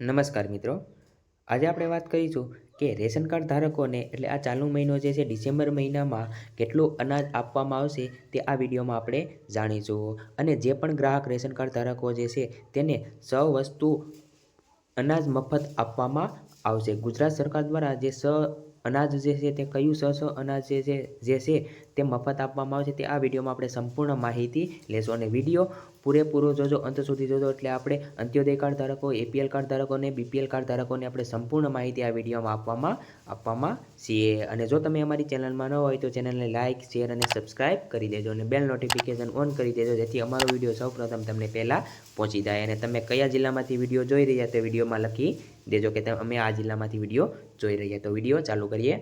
નમસ્કાર મિત્રો. આજે આપણે વાત કરીશું કે રેશન કાર્ડ ધારકોને એટલે આ ચાલુ મહિનો જે છે ડિસેમ્બર મહિનામાં કેટલું અનાજ આપવામાં આવશે તે આ વિડીયોમાં આપણે જાણીશું. અને જે પણ ગ્રાહક રેશન કાર્ડ ધારકો જે છે તેને સ વસ્તુ અનાજ મફત આપવામાં આવશે. ગુજરાત સરકાર દ્વારા જે સ અનાજ જે છે તે કયું સ અનાજ જે છે જે છે તે મફત આપવામાં આવશે તે આ વિડીયોમાં આપણે સંપૂર્ણ માહિતી લેશું અને વીડિયો પૂરેપૂરો જોજો, અંત સુધી જોજો એટલે આપણે અંત્યોદય કાર્ડ ધારકો, એપીએલ કાર્ડ ધારકોને બીપીએલ કાર્ડ ધારકોને આપણે સંપૂર્ણ માહિતી આ વિડીયોમાં આપવામાં આપવામાં છીએ. અને જો તમે અમારી ચેનલમાં ન હોય તો ચેનલને લાઇક શેર અને સબસ્ક્રાઇબ કરી દેજો અને બેલ નોટિફિકેશન ઓન કરી દેજો જેથી અમારો વીડિયો સૌપ્રથમ તમને પહેલાં પહોંચી જાય. અને તમે કયા જિલ્લામાંથી વીડિયો જોઈ રહ્યા તે વિડીયોમાં લખી દેજો કે અમે આ જિલ્લામાંથી વીડિયો જોઈ રહ્યા. તો વીડિયો ચાલુ કરીએ.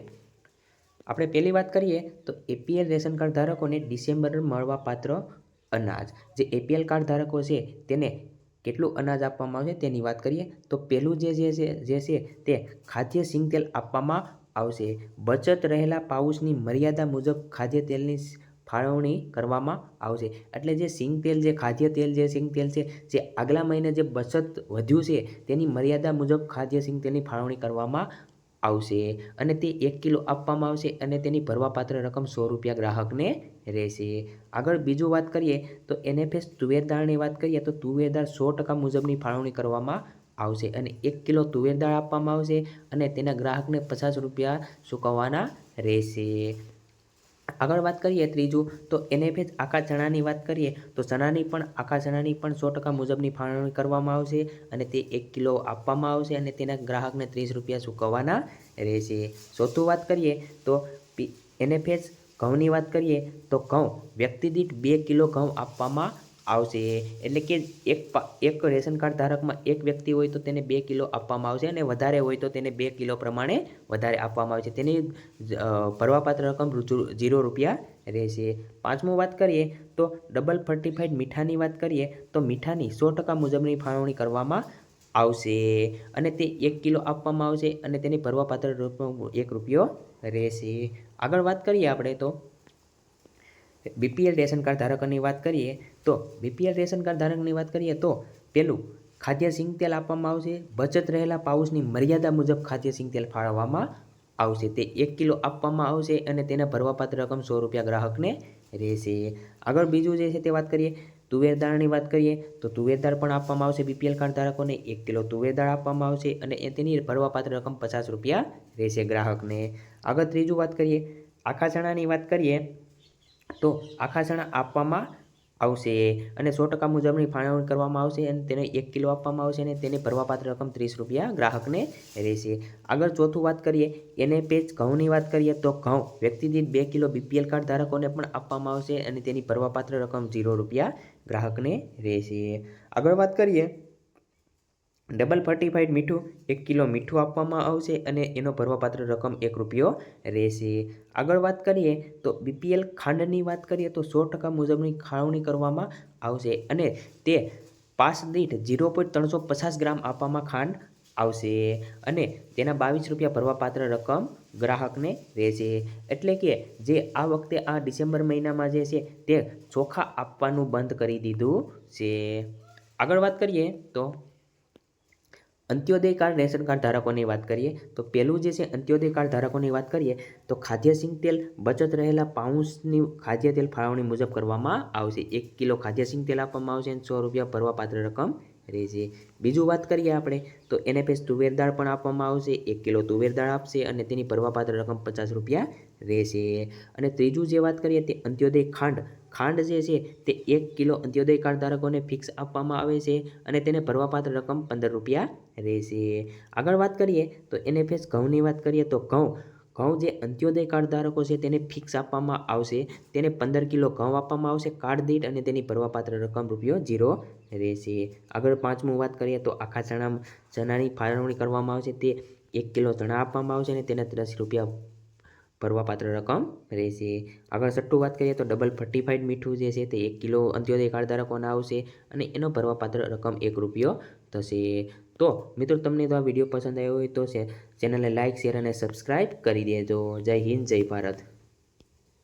આપણે પહેલી વાત કરીએ તો એપીએલ રેશન કાર્ડ ધારકોને ડિસેમ્બર મળવાપાત્ર અનાજ. જે એપીએલ કાર્ડ ધારકો છે તેને કેટલું અનાજ આપવામાં આવશે તેની વાત કરીએ. તો પહેલું જે જે છે જે છે તે ખાદ્ય સિંગતેલ આપવામાં આવશે. બચત રહેલા પાઉચની મર્યાદા મુજબ ખાદ્ય તેલની ફાળવણી કરવામાં આવશે. એટલે જે સિંગ તેલ, જે ખાદ્ય તેલ, જે સિંગ તેલ છે, જે આગલા મહિને જે બચત વધ્યું છે, તેની મર્યાદા મુજબ ખાદ્ય સિંગ તેલની ફાળવણી કરવામાં આવશે. અને તે એક કિલો આપવામાં આવશે અને તેની ભરવાપાત્ર રકમ સો રૂપિયા ગ્રાહકને રહેશે. આગળ બીજું વાત કરીએ તો એનએફએસ તુવેર દાળની વાત કરીએ તો તુવેરદાળ સો ટકા મુજબની ફાળવણી કરવામાં આવશે અને એક કિલો તુવેર દાળ આપવામાં આવશે અને તેના ગ્રાહકને પચાસ રૂપિયા ચૂકવવાના રહેશે. આગળ વાત કરીએ ત્રીજું, તો એનએફએસ આખા ચણાની વાત કરીએ, તો ચણાની પણ આખા ચણાની પણ સો ટકા મુજબની ફાળવણી કરવામાં આવશે અને તે એક કિલો આપવામાં આવશે અને તેના ગ્રાહકને ત્રીસ રૂપિયા ચૂકવવાના રહેશે. ચોથું વાત કરીએ, તો એનએફએસ ઘઉંની વાત કરીએ, તો ઘઉં વ્યક્તિ દીઠ બે કિલો ઘઉં આપવામાં આવશે. એટલે કે એક એક રેશન કાર્ડ ધારકમાં એક વ્યક્તિ હોય તો તેને બે કિલો આપવામાં આવશે અને વધારે હોય તો તેને બે કિલો પ્રમાણે વધારે આપવામાં આવશે. તેની ભરવાપાત્ર રકમ ઝીરો રૂપિયા રહેશે. પાંચમું વાત કરીએ તો ડબલ ફર્ટિફાઈડ મીઠાની વાત કરીએ તો મીઠાની સો ટકા મુજબની ફાળવણી કરવામાં આવશે. અને તે એક કિલો આપવામાં આવશે અને તેની ભરવાપાત્ર એક રૂપિયો રહેશે. આગળ વાત કરીએ આપણે તો. બીપીએલ રેશન કાર્ડ ધારકોની વાત કરીએ તો બીપીએલ રેશન કાર્ડ ધારકની વાત કરીએ તો પેલું ખાદ્ય સિંગ તેલ આપવામાં આવશે, બચત રહેલા પાઉસની મર્યાદા મુજબ ખાદ્ય સિંગ તેલ ફાળવવામાં આવશે. તે એક કિલો આપવામાં આવશે અને તેના ભરવાપાત્ર રકમ સો રૂપિયા ગ્રાહકને રહેશે. આગળ બીજું જે છે તે વાત કરીએ, તુવેર દાળની વાત કરીએ, તો તુવેર દાળ પણ આપવામાં આવશે બીપીએલ કાર્ડ ધારકોને. એક કિલો તુવેર દાળ આપવામાં આવશે અને તેની ભરવાપાત્ર રકમ પચાસ રૂપિયા રહેશે ગ્રાહકને. આગળ ત્રીજું વાત કરીએ, આખા ચણાની વાત કરીએ, તો આખા ચણા આપવામાં આવશે અને સો ટકા મુજબની ફાળવણી કરવામાં આવશે અને તેને એક કિલો આપવામાં આવશે અને તેને ભરવાપાત્ર રકમ ત્રીસ રૂપિયા ગ્રાહકને રહેશે. આગળ ચોથું વાત કરીએ, એને પેજ ઘઉંની વાત કરીએ તો ઘઉં વ્યક્તિ દીઠ બે કિલો બીપીએલ કાર્ડ ધારકોને પણ આપવામાં આવશે અને તેની ભરવાપાત્ર રકમ ઝીરો રૂપિયા ગ્રાહકને રહેશે. આગળ વાત કરીએ ડબલ ફર્ટિફાઈડ મીઠું, એક કિલો મીઠું આપવામાં આવશે અને એનો ભરવાપાત્ર રકમ એક રૂપિયો રહેશે. આગળ વાત કરીએ તો બીપીએલ ખાંડની વાત કરીએ તો સો ટકા મુજબની ખાવણી કરવામાં આવશે અને તે પાસ દીઠ ઝીરો પોઈન્ટ ત્રણસો પચાસ ગ્રામ આપવામાં ખાંડ આવશે અને તેના બાવીસ રૂપિયા ભરવાપાત્ર રકમ ગ્રાહકને રહેશે. એટલે કે જે આ વખતે આ ડિસેમ્બર મહિનામાં જે છે તે ચોખા આપવાનું બંધ કરી દીધું છે. આગળ વાત કરીએ તો અંત્યોદય કાર્ડ રેશન કાર્ડ ધારકોની વાત કરીએ, તો પહેલું જે છે અંત્યોદય કાર્ડ ધારકોની વાત કરીએ, તો ખાદ્ય સિંગ તેલ બચત રહેલા પાઉન્સની ખાદ્ય તેલ ફાળવણી મુજબ કરવામાં આવશે. એક કિલો ખાદ્ય સિંગ તેલ આપવામાં આવશે અને સો રૂપિયા ભરવાપાત્ર રકમ રહેશે. બીજું વાત કરીએ આપણે, તો એને પેસ તુવેર દાળ પણ આપવામાં આવશે. એક કિલો તુવેર દાળ આપશે અને તેની ભરવાપાત્ર રકમ પચાસ રૂપિયા રહેશે. અને ત્રીજું જે વાત કરીએ તે અંત્યોદય ખાંડ ખાંડ જે છે તે એક કિલો અંત્યોદય કાર્ડ ધારકોને ફિક્સ આપવામાં આવે છે અને તેને ભરવાપાત્ર રકમ પંદર રૂપિયા રહેશે. આગળ વાત કરીએ તો એનએફએસ ઘઉંની વાત કરીએ તો ઘઉં ઘઉં જે અંત્યોદય કાર્ડ ધારકો છે તેને ફિક્સ આપવામાં આવશે. તેને પંદર કિલો ઘઉં આપવામાં આવશે, કાર્ડ દીઠ અને તેની ભરવાપાત્ર રકમ રૂપિયો જીરો રહેશે. આગળ પાંચમું વાત કરીએ તો આખા ચણા, ચણાની ફાળવણી કરવામાં આવશે. તે એક કિલો ચણા આપવામાં આવશે અને તેને ત્રીસ રૂપિયા ભરવાપાત્ર રકમ રહેશે. આગળ છઠ્ઠું વાત કરીએ તો ડબલ ફર્ટિફાઈડ મીઠું જે છે તે એક કિલો અંત્યોદય કાર્ડ ધારકોના આવશે અને એનો ભરવાપાત્ર રકમ એક રૂપિયો થશે. તો મિત્રો તમને તો આ વીડિયો પસંદ આવ્યો હોય તો ચેનલને લાઇક શેર અને સબસ્ક્રાઈબ કરી દેજો. જય હિન્દ, જય ભારત.